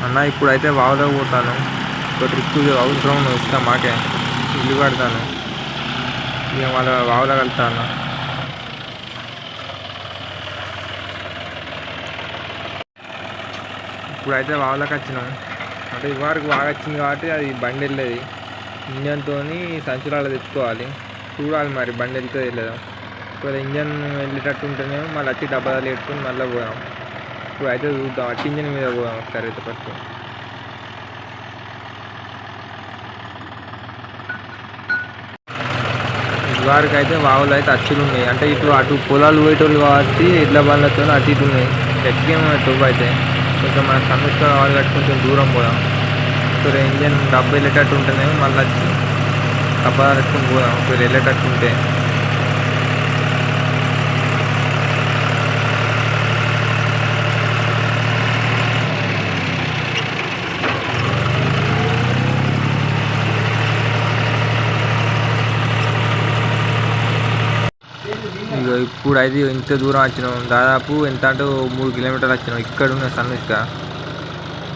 అన్న ఇప్పుడైతే వాగులో పోతాను. ఒక ట్రిప్ అవసరం ఇస్తా మాకే. ఇల్లు కడతాను. ఇక మళ్ళీ వాగులో కలుతాను ఇప్పుడైతే వాగులోకి వచ్చినాం. అంటే ఇవరకు బాగా వచ్చింది కాబట్టి అది బండి వెళ్ళేది. ఇంజన్తో సంచులాలు తెచ్చుకోవాలి. చూడాలి మరి బండి వెళ్తే వెళ్ళదు ఒకవేళ ఇంజన్ వెళ్ళేటట్టు ఉంటేనే మళ్ళీ వచ్చి డబ్బా పెట్టుకుని మళ్ళీ పోయాం ఇప్పుడు అయితే చూద్దాం అట్టి ఇంజిన్ మీద పోదాం ఒకసారి అయితే ఫస్ట్ ఇదివరకు అయితే వాగులు అయితే అచ్చులు ఉన్నాయి. అంటే ఇటు అటు పొలాలు పోయేటోళ్ళు కాబట్టి ఎడ్ల బండ్లతో అటు ఇటు ఉన్నాయి. ఎక్కేమో టొవ్వు అయితే. కొంచెం మన సమస్య కావాలి కాబట్టి కొంచెం దూరం పోదాం. ఒకవేళ ఇంజన్ డబ్బు వెళ్ళేటట్టు ఉంటేనే మళ్ళీ వచ్చి డబ్బా పెట్టుకుని పోదాం. ఒకవేళ వెళ్ళేటట్టు ఉంటే. ఇక ఇప్పుడు అయితే ఇంత దూరం వచ్చినాం. దాదాపు ఎంత అంటే మూడు కిలోమీటర్లు వచ్చినాం. ఇక్కడ ఉన్న సన్నిస్క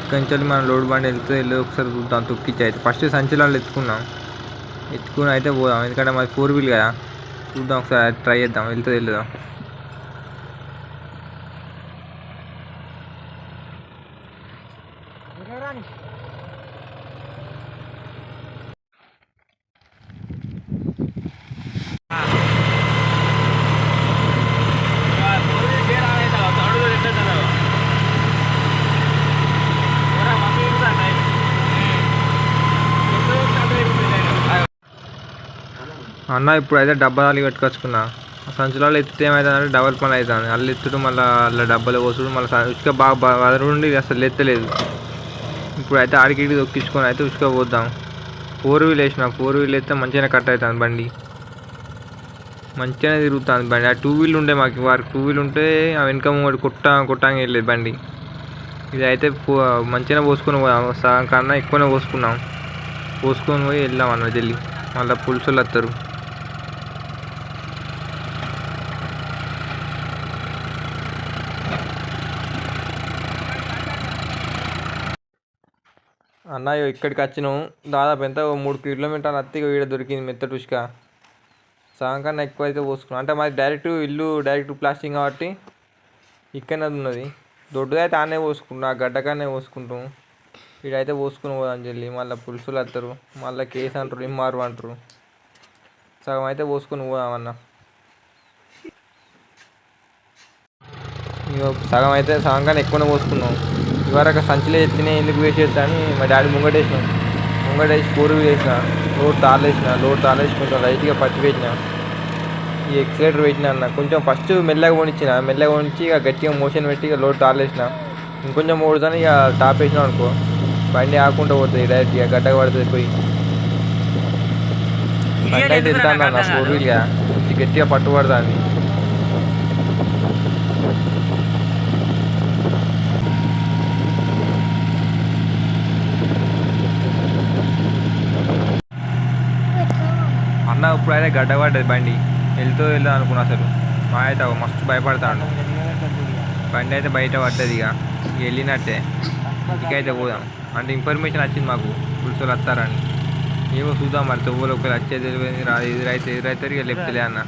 ఇక్కడి నుంచి మనం లోడ్ బండి వెళ్తే వెళ్ళి ఒకసారి చూద్దాం తొక్కిచ్చి అయితే. ఫస్ట్ సంచలాలు ఎత్తుకున్నాం. ఎత్తుకుని అయితే పోదాం. ఎందుకంటే మాది ఫోర్ వీల్ కదా. చూద్దాం ఒకసారి ట్రై చేద్దాం. వెళ్తే వెళ్దాం అన్న ఇప్పుడు అయితే డబ్బాలు పెట్టుకొచ్చుకున్నా సంచులలో సంచులాలు ఎత్తితే ఏమవుతుందంటే డబల్ పని అవుతుంది. అల్లు ఎత్తుడు మళ్ళీ అలా డబ్బాలు పోసుడు మళ్ళీ ఉసుక బాగా బాగా వదరుండి అసలు ఎత్తలేదు. ఇప్పుడు అయితే ఆడికి దొక్కించుకొని అయితే ఉసుక పోద్దాం. ఫోర్ వీల్ వేసిన ఫోర్ వీల్ వేస్తే మంచిగానే కట్ అవుతుంది బండి. మంచిగానే తిరుగుతుంది బండి. ఆ టూ వీల్ ఉండే మాకు వారికి టూ వీల్ ఉంటే ఆ వెనక ముంగడు కొట్ట కొట్టంగా వెళ్ళేది బండి. ఇది అయితే పో మంచిగానే పోసుకొని పోదాం. సగం కన్నా ఎక్కువనే పోసుకున్నాం. పోసుకొని పోయి వెళ్దాం అన్న జల్లి మళ్ళీ పులుసులు వస్తారు అన్న ఇగో ఇక్కడికి వచ్చినాం. దాదాపు ఎంత? మూడు కిలోమీటర్లు అత్తిగా వీడ దొరికింది మెత్తటి ఉసుక సగం కన్నా ఎక్కువ అయితే పోసుకున్నాం. అంటే మాది డైరెక్ట్ ఇల్లు డైరెక్ట్ ప్లాస్టింగ్ కాబట్టి ఇక్కడనే ఉన్నది. దొడ్డుదైతే అయితే ఆనే పోసుకుంటాం. ఆ గడ్డకానే పోసుకుంటాం. వీడైతే పోసుకుని పోదాం చెల్లి మళ్ళీ పులుసులు వస్తారు మళ్ళీ కేసు అంటారు ఇమ్మారు అంటారు. సగం అయితే పోసుకొని పోదామన్నా ఇక సగం అయితే సగం కానీ ఎక్కువనే పోసుకున్నాం. ఇవరకు సంచిలో ఎత్తిన ఎందుకు వేస్ట్ చేస్తా అని మా డాడీ ముంగటేసినాం. ముంగటేసి కూర వేసిన లోడ్ తాళేసిన లోడ్ తాళేసి కొంచెం లైట్గా పట్టి పెట్టిన. ఈ ఎక్సలేటర్ పెట్టిన అన్న. కొంచెం ఫస్ట్ మెల్లగా పోనిచ్చిన మెల్లగా పోనిచ్చి ఇక గట్టిగా మోషన్ పెట్టి ఇక లోడ్ తాళేసిన ఇంకొంచెం మూడుతాను ఇక టాప్ వేసినాం అనుకో. బండి ఆకుండా పోతుంది డైరెక్ట్ ఇక గడ్డ పడుతుంది పోయి. బండి అయితే వెళ్తాను అన్న. ఫోర్ వీల్గా కొంచెం గట్టిగా పట్టుబడుతుంది అన్న ఇప్పుడైతే గడ్డ గడ్డపడ్డది బండి. వెళ్తూ వెళ్దాం అనుకున్నా అసలు. మా అయితే మస్తు భయపడతాడు. బండి అయితే బయట పడ్డది ఇక వెళ్ళినట్టే. ఇంటికైతే పోదాం. అంటే ఇన్ఫర్మేషన్ వచ్చింది మాకు. పులుసులు వస్తారని ఏమో చూద్దాం మరి. తొవ్వలు ఒకవేళ వచ్చేది తెలియదు. రా ఎదురైతే ఎదురైతే ఇక లేపుతలే అన్న.